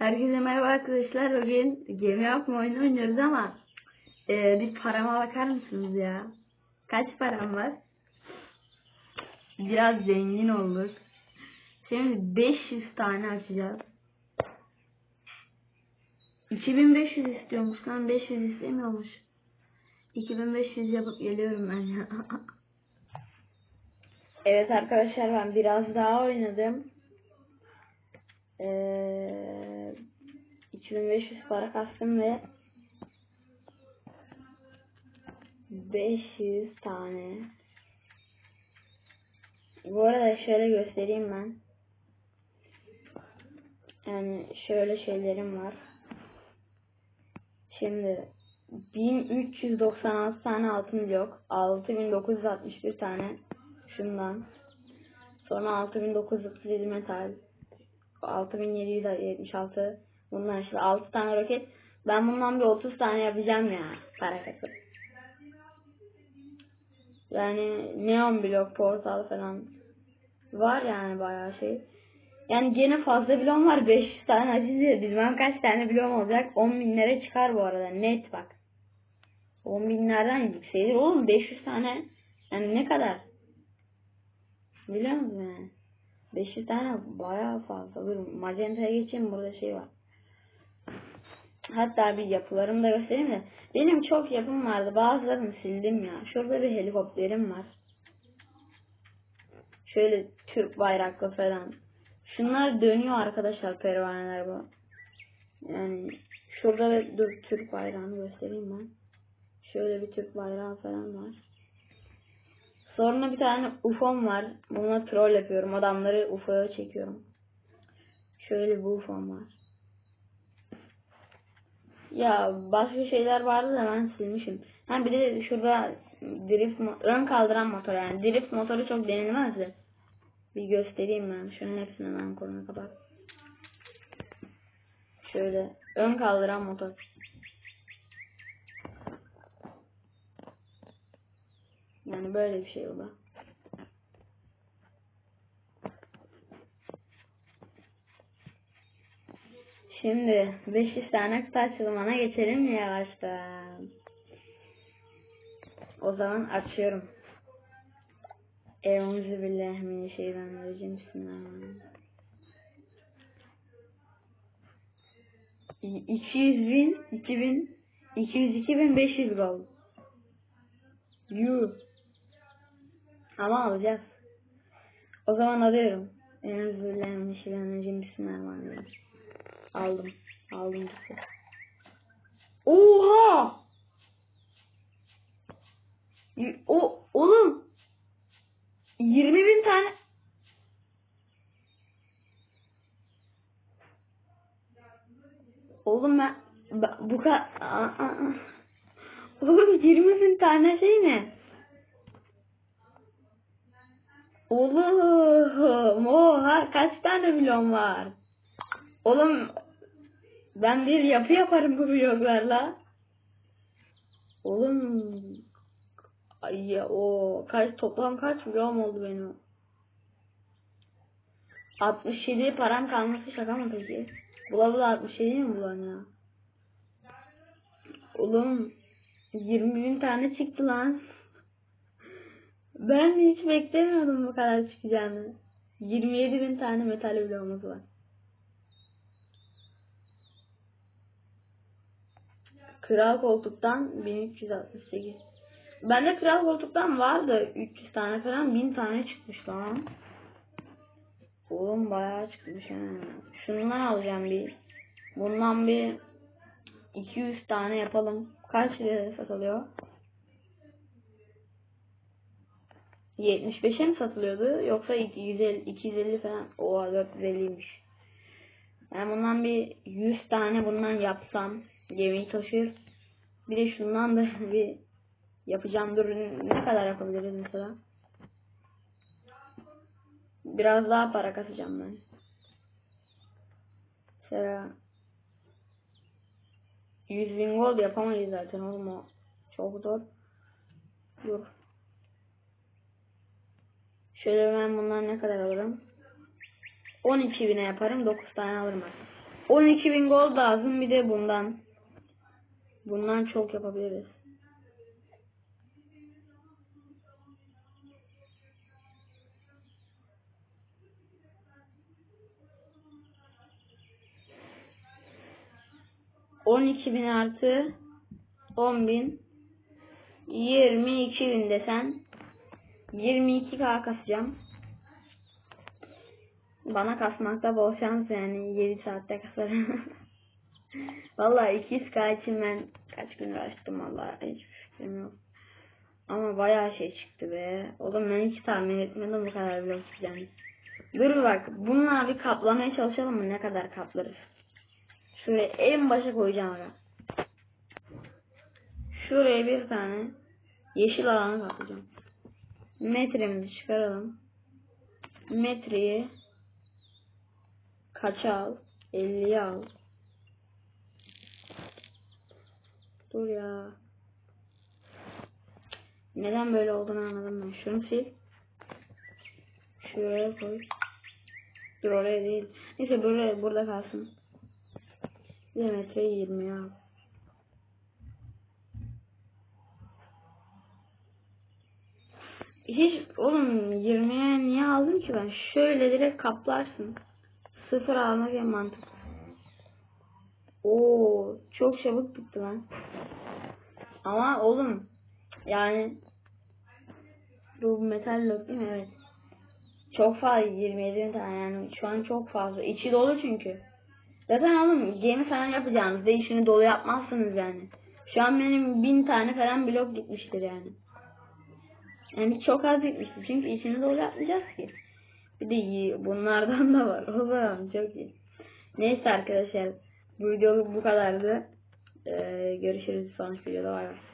Herkese merhaba arkadaşlar. Bugün gemi yapma oyunu oynuyoruz ama e, bir parama bakar mısınız ya? Kaç param var? Biraz zengin olduk. Şimdi 500 tane açacağız. 2500 istiyormuş lan 500 istemiyormuş. 2500 yapıp geliyorum ben ya. evet arkadaşlar ben biraz daha oynadım. Ee, 2500 para kastım ve 500 tane. Bu arada şöyle göstereyim ben. Yani şöyle şeylerim var. Şimdi 1396 tane altın blok, 6961 tane şundan. Sonra 6937 metal, 6776 bundan işte 6 tane roket. Ben bundan bir 30 tane yapacağım ya para kasıp. Yani neon blok portal falan var yani bayağı şey. Yani gene fazla blok var 500 tane aciz bilmem kaç tane blok olacak 10 binlere çıkar bu arada net bak. 10 binlerden yükselir oğlum 500 tane yani ne kadar? Biliyor musun yani? 500 tane bayağı fazla. Dur magenta'ya geçeyim burada şey var. Hatta bir yapılarımı da göstereyim de. Benim çok yapım vardı. Bazılarını sildim ya. Şurada bir helikopterim var. Şöyle Türk bayraklı falan. Şunlar dönüyor arkadaşlar pervaneler bu. Yani şurada bir dur Türk bayrağını göstereyim ben. Şöyle bir Türk bayrağı falan var. Sonra bir tane UFO'm var. Bununla troll yapıyorum. Adamları UFO'ya çekiyorum. Şöyle bir UFO'm var. Ya başka şeyler vardı da ben silmişim. Ha bir de şurada drift ön kaldıran motor yani. Drift motoru çok denilmezdi. Bir göstereyim ben. Şunun hepsini ben koruna kapat. Şöyle ön kaldıran motor. Yani böyle bir şey da. Şimdi 500 tane kutu açılımına geçelim yavaştan? O zaman açıyorum. Euzu billahi mineşşeytanirracim. Bismillahirrahmanirrahim. 200 bin, 2000, 202 bin 500 gold. Yuh. Ama alacağız. O zaman alıyorum. Euzubillahimineşşeytanirracim. Bismillahirrahmanirrahim. Aldım. Aldım gitti. Oha! O oğlum 20 bin tane Oğlum ben, ben bu kadar. Oğlum 20 bin tane şey ne? Oğlum oha kaç tane milyon var? Oğlum ben bir yapı yaparım bu bloklarla. Oğlum ay ya, o kaç toplam kaç milyon oldu benim? 67 param kalması şaka mı peki? Bula bula 67 mi bulan ya? Oğlum 20 bin tane çıktı lan. Ben hiç beklemiyordum bu kadar çıkacağını. 27 bin tane metal bloğumuz var. Kral koltuktan 1368. Bende kral koltuktan vardı 300 tane falan 1000 tane çıkmış lan. Oğlum bayağı çıkmış ha. Şundan alacağım bir. Bundan bir 200 tane yapalım. Kaç liraya satılıyor? 75'e mi satılıyordu yoksa 250, 250 falan? Oha 450'ymiş. Yani bundan bir 100 tane bundan yapsam gemiyi taşır. Bir de şundan da bir yapacağım. Dur ne kadar yapabiliriz mesela? Biraz daha para kasacağım ben. Mesela 100 bin gold yapamayız zaten oğlum o. Çok zor. Dur. Şöyle ben bundan ne kadar alırım? 12 bine yaparım. 9 tane alırım artık. 12.000 gold lazım bir de bundan. Bundan çok yapabiliriz. On iki bin artı on bin yirmi iki bin desen yirmi iki k kasacağım. Bana kasmakta bol şans yani 7 saatte kasarım. Vallahi 200k için ben kaç gün uğraştım vallahi hiçbir fikrim yok. Ama bayağı şey çıktı be. Oğlum ben hiç tahmin etmedim bu kadar blok çıkacağını. Dur bak bununla bir kaplamaya çalışalım mı ne kadar kaplarız. Şuraya en başa koyacağım aga. Şuraya bir tane yeşil alanı kaplayacağım. Metremizi çıkaralım. Metreyi kaça al? 50'ye al. Dur ya. Neden böyle olduğunu anladım ben. Şunu sil. Şuraya koy. Dur oraya değil. Neyse buraya, burada kalsın. Diametreyi 20'ye al. Hiç oğlum 20'ye niye aldım ki ben? Şöyle direkt kaplarsın. Sıfır almak en mantıklı. Oo, çok çabuk bitti lan. Ama oğlum yani bu metal blok değil mi? Evet. Çok fazla 27 bin tane yani şu an çok fazla. İçi dolu çünkü. Zaten oğlum gemi falan yapacağınızda işini dolu yapmazsınız yani. Şu an benim bin tane falan blok gitmiştir yani. Yani çok az gitmiştir çünkü içini dolu yapmayacağız ki. Bir de iyi, bunlardan da var. O zaman çok iyi. Neyse arkadaşlar bu video bu kadardı. Ee, görüşürüz sonraki videoda. Bay bay.